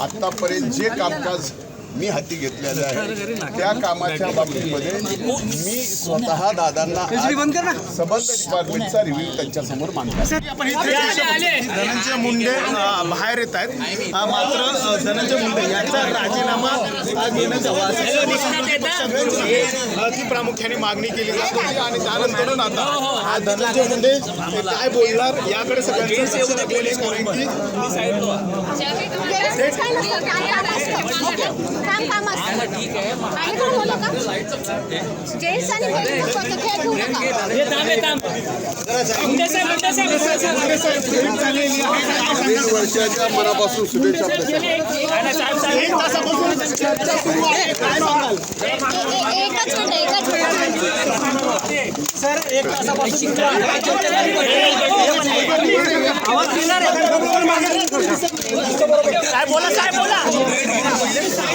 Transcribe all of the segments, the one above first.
आतापर्यंत जे कामकाज मी हाती घेतलेलं आहे. त्या कामाच्या बाबतीमध्ये मी स्वतः दादांना संबंध डिपार्टमेंटचा रिव्ह्यू त्यांच्यासमोर मांडला धनंजय मुंडे बाहेर येत आहेत. मात्र धनंजय मुंडे यांचा राजीनामा ती प्रामुख्याने मागणी केली जात. होती आणि त्यानंतर आता हा धनंजय मुंडे हे काय बोलणार याकडे सगळ्यांचं लागलेलं आहे आणि जेंट्स आणि खेळ नका. नवीन वर्षाच्या मनापासून शुभेच्छा ए- ए- एकच मिनिट एकच मिनिट.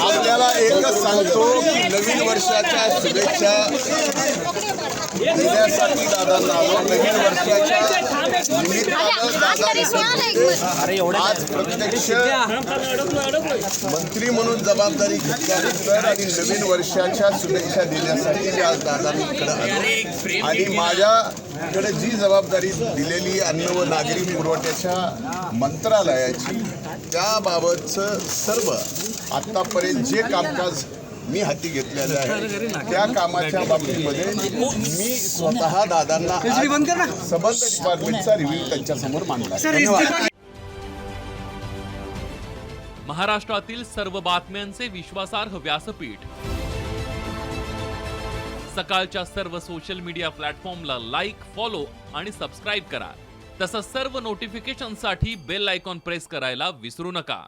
आपल्याला एकच सांगतो की नवीन वर्षाच्या शुभेच्छा. देण्यासाठी दादांना नवीन वर्षाच्या निमित्तानं आज प्रत्यक्ष मंत्री म्हणून जबाबदारी घेतल्यानंतर आणि नवीन वर्षाच्या शुभेच्छा देण्यासाठी मी आज दादांकडे आलो. आणि माझ्याकडे जी जबाबदारी दिलेली अन्न व नागरी पुरवठ्याच्या मंत्रालयाची त्याबाबतचं सर्व आतापर्यंत जे कामकाज मी हाती घेतलेलं आहे त्या कामाच्या बाबतीमध्ये मी स्वतः दादांना संबंध डिपार्टमेंटचा रिव्ह्यू त्यांच्यासमोर मांडला धन्यवाद. महाराष्ट्रातील सर्व बातम्यांचे विश्वासार्ह व्यासपीठ. सकाळच्या सर्व सोशल मीडिया प्लॅटफॉर्मला लाईक फॉलो आणि सबस्क्राईब करा. तसंच सर्व नोटिफिकेशनसाठी बेल आयकॉन प्रेस करायला विसरू नका.